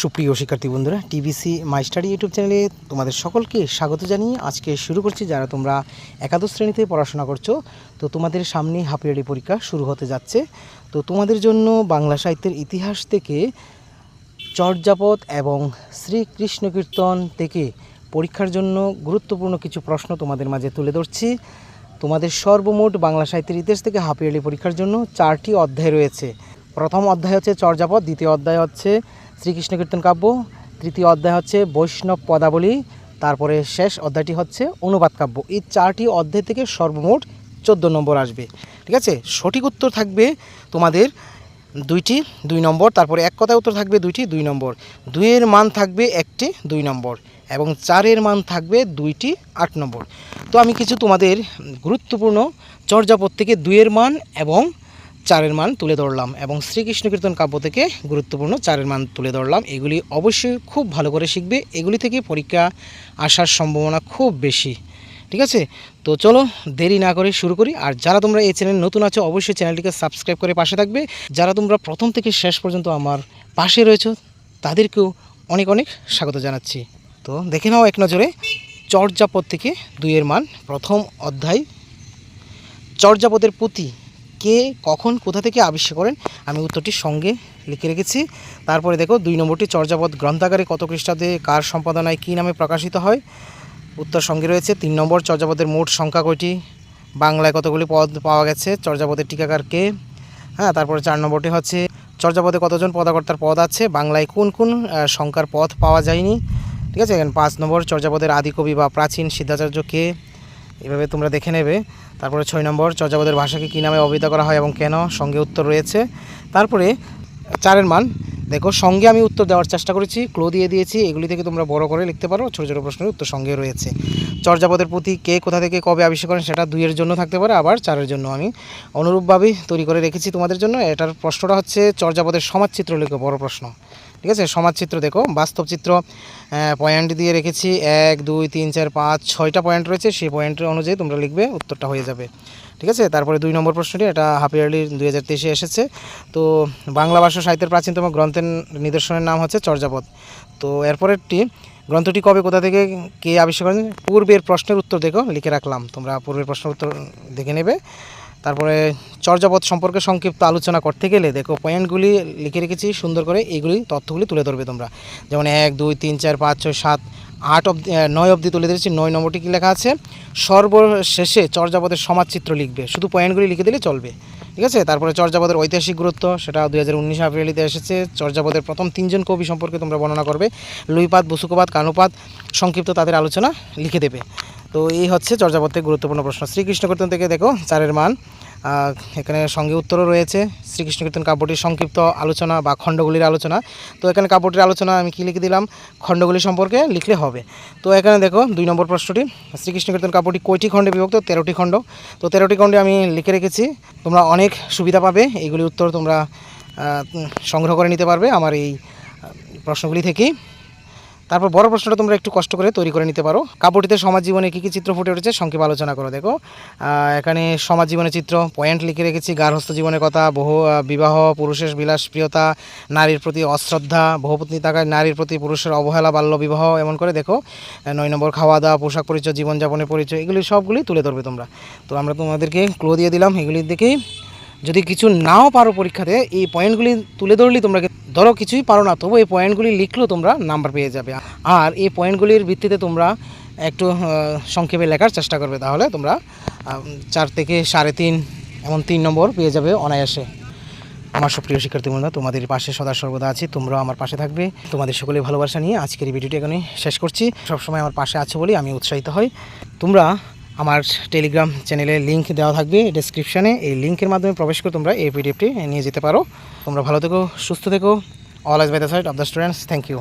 সুপ্রিয় শিক্ষার্থী বন্ধুরা, টিভিসি মাই স্টাডি ইউটিউব চ্যানেলে তোমাদের সকলকে স্বাগত জানিয়ে আজকে শুরু করছি। যারা তোমরা একাদশ শ্রেণীতে পড়াশোনা করছ, তো তোমাদের সামনে হাফিয়ারি পরীক্ষা শুরু হতে যাচ্ছে। তো তোমাদের জন্য বাংলা সাহিত্যের ইতিহাস থেকে চর্যাপদ এবং শ্রীকৃষ্ণ কীর্তন থেকে পরীক্ষার জন্য গুরুত্বপূর্ণ কিছু প্রশ্ন তোমাদের মাঝে তুলে ধরছি। তোমাদের সর্বমোট বাংলা সাহিত্যের ইতিহাস থেকে হাফ ইয়ারলি পরীক্ষার জন্য চারটি অধ্যায় রয়েছে। প্রথম অধ্যায় হচ্ছে চর্যাপদ, দ্বিতীয় অধ্যায় হচ্ছে শ্রীকৃষ্ণ কীর্তন কাব্য, তৃতীয় অধ্যায় হচ্ছে বৈষ্ণব পদাবলী, তারপরে শেষ অধ্যায়টি হচ্ছে অনুবাদ কাব্য। এই চারটি অধ্যায় থেকে সর্বমোট চোদ্দ নম্বর আসবে। ঠিক আছে? সঠিক উত্তর থাকবে তোমাদের দুইটি, দুই নম্বর, তারপরে এক কথায় উত্তর থাকবে দুইটি, দুই নম্বর। দুইয়ের মান থাকবে একটি, দুই নম্বর এবং চারের মান থাকবে দুইটি, আট নম্বর। তো আমি কিছু তোমাদের গুরুত্বপূর্ণ চর্যাপদ থেকে দুইয়ের মান এবং চারের মান তুলে ধরলাম এবং শ্রীকৃষ্ণ কীর্তন কাব্য থেকে গুরুত্বপূর্ণ চারের মান তুলে ধরলাম। এগুলি অবশ্যই খুব ভালো করে শিখবে। এগুলি থেকে পরীক্ষা আসার সম্ভাবনা খুব বেশি। ঠিক আছে? তো চলো দেরি না করে শুরু করি। আর যারা তোমরা এই চ্যানেল নতুন আছো, অবশ্যই চ্যানেলটিকে সাবস্ক্রাইব করে পাশে থাকবে। যারা তোমরা প্রথম থেকে শেষ পর্যন্ত আমার পাশে রয়েছো, তাদেরকেও অনেক অনেক স্বাগত জানাচ্ছি। তো দেখে নাও এক নজরে চর্যাপদ থেকে দুইয়ের মান। প্রথম অধ্যায়, চর্যাপদের পুঁথি কে কখন, কোথা থেকে আবিষ্কার করেন, আমি উত্তরটি সঙ্গে লিখে রেখেছি। তারপরে দেখো, দুই নম্বরটি চর্যাপদ গ্রন্থাগারে কত খ্রিস্টাব্দে কার সম্পাদনায় কী নামে প্রকাশিত হয়? উত্তর সঙ্গে রয়েছে, তিন নম্বর চর্যাপদের মোট সংখ্যা কয়টি? বাংলায় কতগুলি পদ পাওয়া গেছে? চর্যাপদের টিকাকার কে? হ্যাঁ তারপরে চার নম্বরটি হচ্ছে, চর্যাপদে কতজন পদাকর্তার পদ আছে? বাংলায় কোন কোন সংখ্যার পদ পাওয়া যায়নি? ঠিক আছে, এখানে পাঁচ নম্বর চর্যাপদের আদিকবি বা প্রাচীন সিদ্ধাচার্য কে? এভাবে তোমরা দেখে নেবে। তারপরে ছয় নম্বর চর্যাপদের ভাষাকে কী নামে অভিহিত করা হয় এবং কেন সঙ্গে উত্তর রয়েছে। তারপরে চারের মান দেখো, সঙ্গে আমি উত্তর দেওয়ার চেষ্টা করেছি ক্লো দিয়ে দিয়েছি, এগুলি থেকে তোমরা বড় করে লিখতে পারো, ছোটো ছোটো প্রশ্নের উত্তর সঙ্গে রয়েছে। চর্যাপদের প্রতি কে কোথা থেকে কবে আবিষ্কার করেন সেটা দুইয়ের জন্য থাকতে পারে, আবার চারের জন্য আমি অনুরূপভাবেই তৈরি করে রেখেছি তোমাদের জন্য। এটার প্রশ্নটা হচ্ছে চর্যাপদের সমাজচিত্র লিখো, বড় প্রশ্ন। ঠিক আছে? সমাজচিত্র দেখো, বাস্তব চিত্র পয়েন্ট দিয়ে রেখেছি, এক, দুই, তিন, চার, পাঁচ, ছয়টা পয়েন্ট রয়েছে, সেই পয়েন্টের অনুযায়ী তোমরা লিখবে, উত্তরটা হয়ে যাবে। ঠিক আছে? তারপরে দুই নম্বর প্রশ্নটি, এটা হাফ ইয়ারলি দুই হাজার তেইশে এসেছে। তো বাংলা ভাষা সাহিত্যের প্রাচীনতম গ্রন্থের নিদর্শনের নাম হচ্ছে চর্যাপদ। তো এরপরেরটি, গ্রন্থটি কবে, কোথা থেকে, কে আবিষ্কার করেন? পূর্বের প্রশ্নের উত্তর দেখো, লিখে রাখলাম। তোমরা পূর্বের প্রশ্নের উত্তর দেখে নেবে। তারপরে, চর্যাপদ সম্পর্কে সংক্ষিপ্ত আলোচনা করতে গেলে দেখো, পয়েন্টগুলি লিখে রেখেছি, সুন্দর করে এইগুলি তথ্যগুলি তুলে ধরবে তোমরা। যেমন এক, দুই, তিন, চার, পাঁচ, ছয়, সাত আট অব্দি নয় অবধি তুলে ধরেছি, নয় নম্বরটি কী লেখা আছে? সর্বশেষে চর্যাপদের সমাজচিত্র লিখবে। শুধু পয়েন্টগুলি লিখে দিলে চলবে। ঠিক আছে? তারপরে চর্যাপদের ঐতিহাসিক গুরুত্ব, সেটা দুই হাজার উনিশ এপ্রিলিতে এসেছে। চর্যাপদের প্রথম তিনজন কবি সম্পর্কে তোমরা বর্ণনা করবে। লুইপাত, বুসুকপাত, কানুপাত, সংক্ষিপ্ত তাদের আলোচনা লিখে দেবে। তো এই হচ্ছে চর্যাপদের গুরুত্বপূর্ণ প্রশ্ন। শ্রীকৃষ্ণ কীর্তন থেকে দেখো, চারের মান। এখানে সঙ্গে উত্তরও রয়েছে। শ্রীকৃষ্ণ কীর্তন কাব্যটির সংক্ষিপ্ত আলোচনা বা খণ্ডগুলির আলোচনা। তো এখানে কাব্যটির আলোচনা আমি কী লিখে দিলাম? খণ্ডগুলি সম্পর্কে লিখলে হবে। তো এখানে দেখো, দুই নম্বর প্রশ্নটি। শ্রীকৃষ্ণ কীর্তন কাব্যটি কয়টি খণ্ডে বিভক্ত? তেরোটি খণ্ড। তো তেরোটি খণ্ডে আমি লিখে রেখেছি। তোমরা অনেক সুবিধা পাবে। এইগুলি উত্তর তোমরা সংগ্রহ করে নিতে পারবে আমার এই প্রশ্নগুলি থেকেই। তারপর বড় প্রশ্নটা তোমরা একটু কষ্ট করে তৈরি করে নিতে পারো। কাপড়টিতে সমাজ জীবনে কী কী চিত্র ফুটে উঠেছে সংক্ষেপ আলোচনা করো, দেখো। এখানে সমাজ জীবনের চিত্র পয়েন্ট লিখে রেখেছি গার্হস্থ জীবনের কথা, বহু বিবাহ, পুরুষের বিলাস প্রিয়তা নারীর প্রতি অশ্রদ্ধা, বহুপত্নী থাকায় নারীর প্রতি পুরুষের অবহেলা, বাল্য বিবাহ, এমন করে, দেখো। নয় নম্বর খাওয়া দাওয়া পোশাক পরিচয় জীবনযাপনের পরিচয়, এগুলি সবগুলি তুলে ধরবে তোমরা। তো আমরা তোমাদেরকে ক্লো দিয়ে দিলাম, এগুলির দেখেই যদি কিছু নাও পারো পরীক্ষাতে, এই পয়েন্টগুলি তুলে ধরলেই তোমরা ধরো কিছুই পারো না, তবু এই পয়েন্টগুলি লিখলেও তোমরা নাম্বার পেয়ে যাবে। আর এই পয়েন্টগুলির ভিত্তিতে তোমরা একটু সংক্ষেপে লেখার চেষ্টা করবে, তাহলে তোমরা চার থেকে সাড়ে তিন, এমন তিন নম্বর পেয়ে যাবে অনায়াসে। আমার সুপ্রিয় শিক্ষার্থী বন্ধুরা, তোমাদের পাশে সদা সর্বদা আছি, তোমরাও আমার পাশে থাকবে। তোমাদের সকলে ভালোবাসা নিয়ে আজকের এই ভিডিওটি এখানে শেষ করছি। সবসময় আমার পাশে আছো বলেই আমি উৎসাহিত হই। তোমরা আমার টেলিগ্রাম চ্যানেলের লিঙ্ক দেওয়া থাকবে ডেসক্রিপশানে এই লিঙ্কের মাধ্যমে প্রবেশ করে তোমরা এই পিডিএফটি নিয়ে যেতে পারো। তোমরা ভালো থেকো, সুস্থ থেকো। All age by the side of the students thank you